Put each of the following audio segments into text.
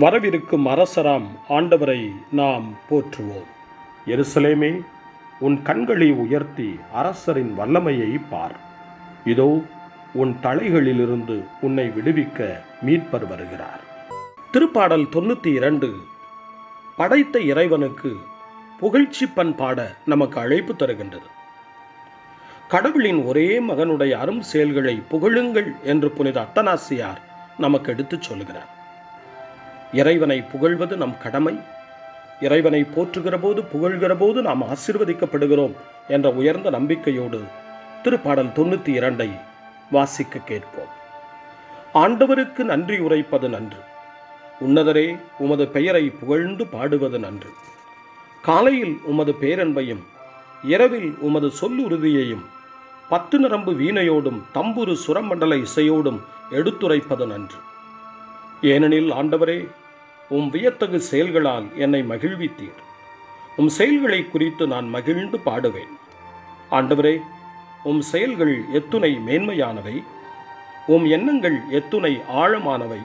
வரவிருக்கும் அரசராம் ஆண்டவரை நாம் போற்றுவோம். எருசலேமே உன் கண்களை உயர்த்தி அரசரின் வல்லமையை பார். இதோ உன் தலைகளிலிருந்து உன்னை விடுவிக்க மீட்பர் வருகிறார். திருப்பாடல் தொண்ணூத்தி இரண்டு. படைத்த இறைவனுக்கு புகழ்ச்சி பண்பாட நமக்கு அழைப்பு தருகின்றது. கடவுளின் ஒரே மகனுடைய அரும் செயல்களை புகழுங்கள் என்று புனித அத்தனாசியார் நமக்கு எடுத்துச் சொல்கிறார் இறைவனை புகழ்வது நம் கடமை. இறைவனை போற்றுகிற போது புகழ்கிற போது நாம் ஆசிர்வதிக்கப்படுகிறோம் என்ற உயர்ந்த நம்பிக்கையோடு திருப்பாடல் தொண்ணூற்றி இரண்டை வாசிக்க கேட்போம். ஆண்டவருக்கு நன்றி உரைப்பது நன்று. உன்னதரே உமது பெயரை புகழ்ந்து பாடுவது நன்று. காலையில் உமது பேரன்பையும் இரவில் உமது சொல்லுறுதியையும் பத்து நரம்பு வீணையோடும் தம்புரு சுரமண்டல இசையோடும் எடுத்துரைப்பது நன்று. ஏனெனில் ஆண்டவரே உம் வியத்தகு செயல்களால் என்னை மகிழ்வித்தீர். உம் செயல்களை குறித்து நான் மகிழ்ந்து பாடுவேன். ஆண்டவரே உம் செயல்கள் எத்துணை மேன்மையானவை. உம் எண்ணங்கள் எத்துணை ஆழமானவை.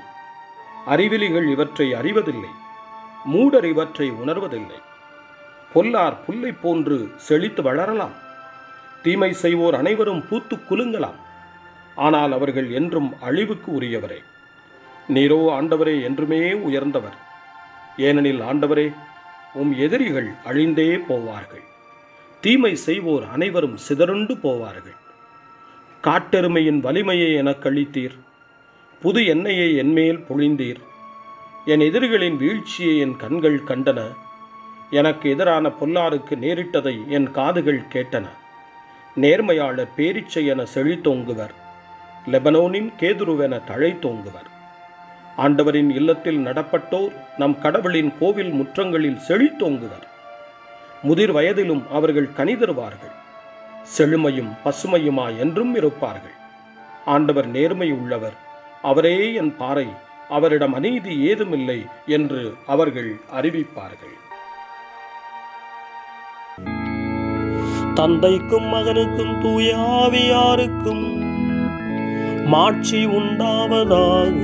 அறிவிலிகள் இவற்றை அறிவதில்லை மூடர் இவற்றை உணர்வதில்லை. பொல்லார் புல்லை போன்று செழித்து வளரலாம். தீமை செய்வோர் அனைவரும் பூத்து குலுங்கலாம். ஆனால் அவர்கள் என்றும் அழிவுக்கு உரியவரே. நீரோ ஆண்டவரே என்றுமே உயர்ந்தவர். ஏனெனில் ஆண்டவரே உம் எதிரிகள் அழிந்தே போவார்கள். தீமை செய்வோர் அனைவரும் சிதறுண்டு போவார்கள். காட்டெருமையின் வலிமையை எனக் கழித்தீர் புது எண்ணெயை என்மேல் பொழிந்தீர். என் எதிரிகளின் வீழ்ச்சியை என் கண்கள் கண்டன. எனக்கு எதிரான பொல்லாருக்கு நேரிட்டதை என் காதுகள் கேட்டன. நேர்மையாளர் பேரிச்சை என செழித்தோங்குவர். லெபனோனின் கேதுருவென தழைத்தோங்குவர். ஆண்டவரின் இல்லத்தில் நடப்பட்டோர் நம் கடவுளின் கோவில் முற்றங்களில் செழித்தோங்குவர் முதிர் வயதிலும் அவர்கள் கனி தருவார்கள் செழுமையும் பசுமையுமா என்றும் இருப்பார்கள். ஆண்டவர் நேர்மை உள்ளவர். அவரே என் பாறை அவரிடம் அநீதி ஏதுமில்லை என்று அவர்கள் அறிவிப்பார்கள். தந்தைக்கும் மகனுக்கும் தூயாவியாருக்கும் மாட்சி உண்டாவதாக.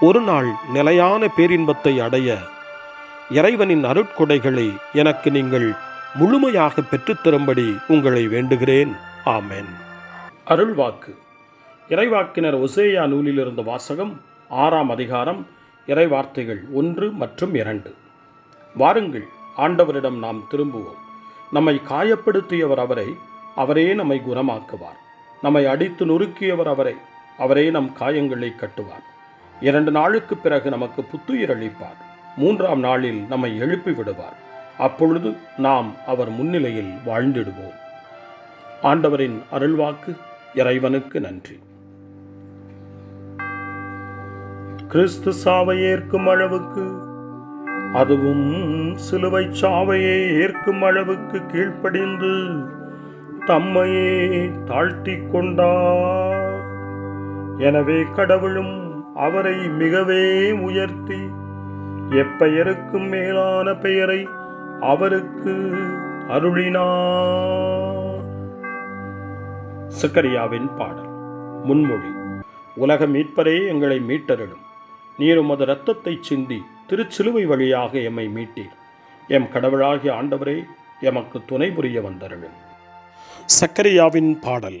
ஒரு நாள் நிலையான பேரின்பத்தை அடைய இறைவனின் அருட்கொடைகளை எனக்கு நீங்கள் முழுமையாக பெற்றுத்தரும்படி உங்களை வேண்டுகிறேன். ஆமென். அருள்வாக்கு. இறைவாக்கினர் ஒசேயா நூலிலிருந்து வாசகம் ஆறாம் அதிகாரம் இறைவார்த்தைகள் ஒன்று மற்றும் இரண்டு. வாருங்கள் ஆண்டவரிடம் நாம் திரும்புவோம். நம்மை காயப்படுத்தியவர் அவரை அவரே நம்மை குணமாக்குவார். நம்மை அடித்து நொறுக்கியவர் அவரை அவரே நம் காயங்களை கட்டுவார். இரண்டு நாளுக்கு பிறகு நமக்கு புத்துயிர் அளிப்பார். மூன்றாம் நாளில் நம்மை எழுப்பி விடுவார். அப்பொழுது நாம் அவர் முன்னிலையில் வாழ்ந்திடுவோம். ஆண்டவரின் அருள்வாக்கு இறைவனுக்கு நன்றி. கிறிஸ்து சாவை ஏற்கும் அளவுக்கு அதுவும் சிலுவை சாவையை ஏற்கும் அளவுக்கு கீழ்ப்படிந்து தம்மையே தாழ்த்தி கொண்டார். எனவே கடவுளும் அவரை மிகவே உயர்த்தி எப்பெயருக்கும் மேலான பெயரை அவருக்கு அருளினார். சக்கரியாவின் பாடல் முன்மொழி. உலக மீட்பரே எங்களை மீட்டருளும். நீர் உமது இரத்தத்தை சிந்தி திருச்சிலுவை வழியாக எம்மை மீட்டீர். எம் கடவுளாகிய ஆண்டவரே எமக்கு துணை புரிய வந்தருளும். சக்கரியாவின் பாடல்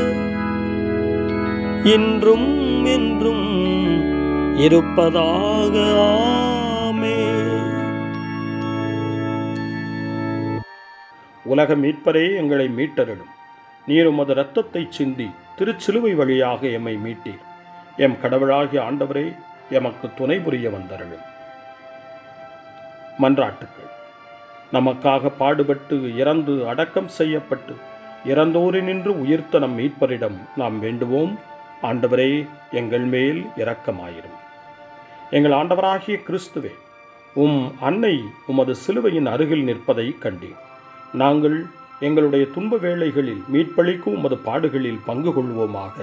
இன்றும் என்றும் இருப்பதாக ஆமே. உலக மீட்பரே எங்களை மீட்டரிடும் நீர் உமது இரத்தத்தை சிந்தி திருச்சிலுவை வழியாக எம்மை மீட்டீர். எம் கடவுளாகிய ஆண்டவரே எமக்கு துணை புரிய வந்தருளும். மன்றாட்டுக்கள். நமக்காக பாடுபட்டு இறந்து அடக்கம் செய்யப்பட்டு இறந்தோரினின்று உயிர்த்த நம் மீட்பரிடம் நாம் வேண்டுவோம். ஆண்டவரே எங்கள் மேல் இரக்கமாயிரும். எங்கள் ஆண்டவராகிய கிறிஸ்துவே உம் அன்னை உமது சிலுவையின் அருகில் நிற்பதை கண்டேன் நாங்கள் எங்களுடைய துன்ப வேளைகளில் மீட்பளிக்கும் உமது பாடுகளில் பங்கு கொள்வோமாக.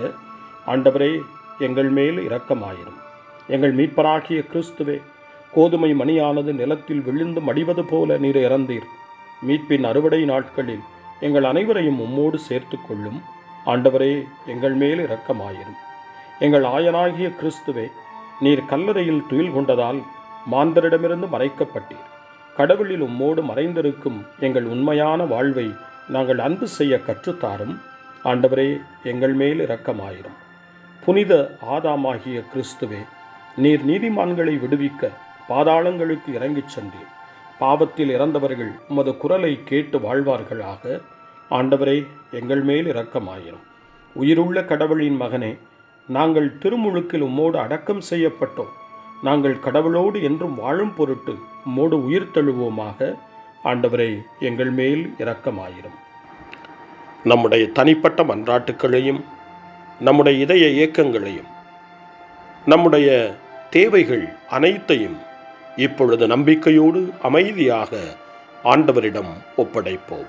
ஆண்டவரே எங்கள் மேல் இரக்கமாயிரும். எங்கள் மீட்பராகிய கிறிஸ்துவே கோதுமை மணியானது நிலத்தில் விழுந்து மடிவது போல நீர் இறந்தீர். மீட்பின் அறுவடை நாட்களில் எங்கள் அனைவரையும் உம்மோடு சேர்த்து கொள்ளும். ஆண்டவரே எங்கள் மேல் இரக்கமாயிரும். எங்கள் ஆயனாகிய கிறிஸ்துவே நீர் கல்லறையில் துயில் கொண்டதால் மாந்தரிடமிருந்து மறைக்கப்பட்டீர். கடவுளில் உம்மோடு மறைந்திருக்கும் எங்கள் உண்மையான வாழ்வை நாங்கள் அன்பு செய்ய கற்றுத்தாரும். ஆண்டவரே எங்கள் மேல் இரக்கமாயிரும். புனித ஆதாமாகிய கிறிஸ்துவே நீர் நீதிமான்களை விடுவிக்க பாதாளங்களுக்கு இறங்கிச் சென்றீர். பாவத்தில் இறந்தவர்கள் உமது குரலை கேட்டு வாழ்வார்களாக. ஆண்டவரே எங்கள் மேல் இரக்கமாயிரும். உயிருள்ள கடவுளின் மகனே நாங்கள் திருமுழுக்கில் உம்மோடு அடக்கம் செய்யப்பட்டோம். நாங்கள் கடவுளோடு என்றும் வாழும் பொருட்டு உம்மோடு உயிர் தழுவோமாக ஆண்டவரே எங்கள் மேல் இரக்கமாயிரும். நம்முடைய தனிப்பட்ட மன்றாட்டுக்களையும் நம்முடைய இதய இயக்கங்களையும் நம்முடைய தேவைகள் அனைத்தையும் இப்பொழுது நம்பிக்கையோடு அமைதியாக ஆண்டவரிடம் ஒப்படைப்போம்.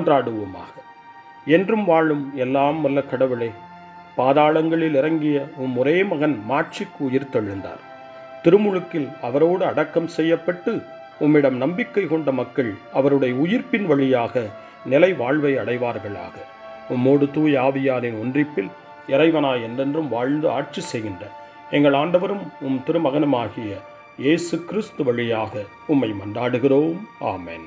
மன்றாடுவோமாக என்றும் வாழும் எல்லாம் வல்ல கடவுளே பாதாளங்களில் இறங்கிய உம் ஒரே மகன் மாட்சிக்கு உயிர்த்தெழுந்தார் திருமுழுக்கில் அவரோடு அடக்கம் செய்யப்பட்டு உம்மிடம் நம்பிக்கை கொண்ட மக்கள் அவருடைய உயிர்ப்பின் வழியாக நிலை வாழ்வை அடைவார்களாக. உம்மோடு தூய் ஆவியாரின் ஒன்றிப்பில் இறைவனாய் என்றென்றும் வாழ்ந்து ஆட்சி செய்கின்ற எங்கள் ஆண்டவரும் உம் திருமகனுமாகிய இயேசு கிறிஸ்து வழியாக உம்மை மன்றாடுகிறோம். ஆமேன்.